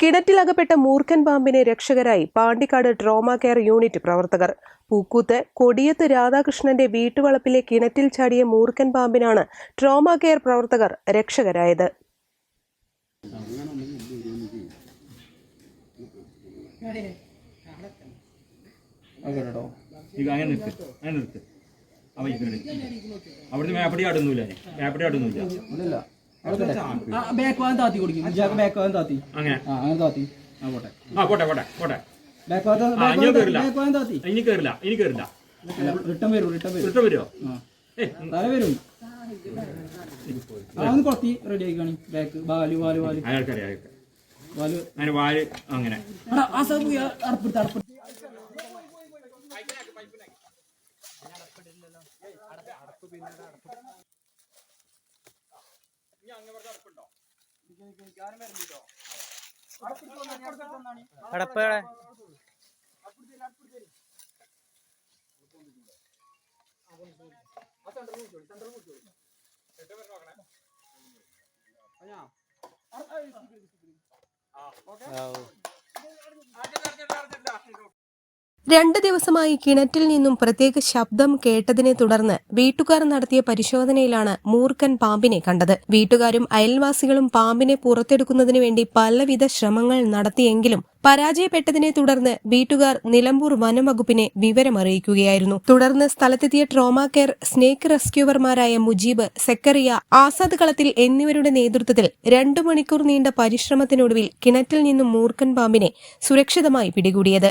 കിണറ്റിലകപ്പെട്ട മൂർഖൻ പാമ്പിനെ രക്ഷകരായി പാണ്ടിക്കാട് ട്രോമ കെയർ യൂണിറ്റ് പ്രവർത്തകർ. പൂക്കൂത്ത് കൊടിയത്ത് രാധാകൃഷ്ണന്റെ വീട്ടുവളപ്പിലെ കിണറ്റിൽ ചാടിയ മൂർഖൻ പാമ്പിനാണ് ട്രോമ കെയർ പ്രവർത്തകർ രക്ഷകരായത്. അവിടുന്ന് മേപ്പടി ആടുന്നില്ല. മേപ്പടി ആടുന്നില്ല. ബാക്ക് വാൻ താത്തി കൊടുക്കും. ജാക്ക് ബാക്ക് വാൻ താത്തി. അങ്ങനെ. ആ അങ്ങനെ താത്തി. ആ പോട്ടെ. ആ പോട്ടെ പോട്ടെ പോട്ടെ. ബാക്ക് കയറില്ല ബാക്ക് വാൻ താത്തി ഇനി കേറില്ല ഇനി കയറില്ല റിട്ടേൺ വരും റിട്ടേൺ വരും. ഇട്ട് വരുമോ തല വരും. ആ ഒന്ന് കുറത്തി റെഡി ആയിക്കാണി. ബാക്ക് വാൽ വാൽ വാൽ. വാൽ. അങ്ങനെ വാൽ അങ്ങനെ. ആ സാബു അടപ്പെടുത്ത് അടപ്പെടുത്ത്. ഇനി അങ്ങ് പറഞ്ഞ അടപ്പുണ്ടോ ഞാനും വരുന്നുണ്ടോ അടപ്പ് ആ ഓക്കെ രണ്ട് ദിവസമായി കിണറ്റിൽ നിന്നും പ്രത്യേക ശബ്ദം കേട്ടതിനെ തുടർന്ന് വീട്ടുകാർ നടത്തിയ പരിശോധനയിലാണ് മൂർഖൻ പാമ്പിനെ കണ്ടത്. വീട്ടുകാരും അയൽവാസികളും പാമ്പിനെ പുറത്തെടുക്കുന്നതിനു വേണ്ടി പലവിധ ശ്രമങ്ങൾ നടത്തിയെങ്കിലും പരാജയപ്പെട്ടതിനെ തുടർന്ന് വീട്ടുകാർ നിലമ്പൂർ വനംവകുപ്പിനെ വിവരമറിയിക്കുകയായിരുന്നു. തുടർന്ന് സ്ഥലത്തെത്തിയ ട്രോമാ കെയർ സ്നേക്ക് റെസ്ക്യൂവർമാരായ മുജീബ് സെക്കറിയ ആസാദ് കളത്തിൽ എന്നിവരുടെ നേതൃത്വത്തിൽ രണ്ടു മണിക്കൂർ നീണ്ട പരിശ്രമത്തിനൊടുവിൽ കിണറ്റിൽ നിന്നും മൂർക്കൻ പാമ്പിനെ സുരക്ഷിതമായി പിടികൂടിയത്.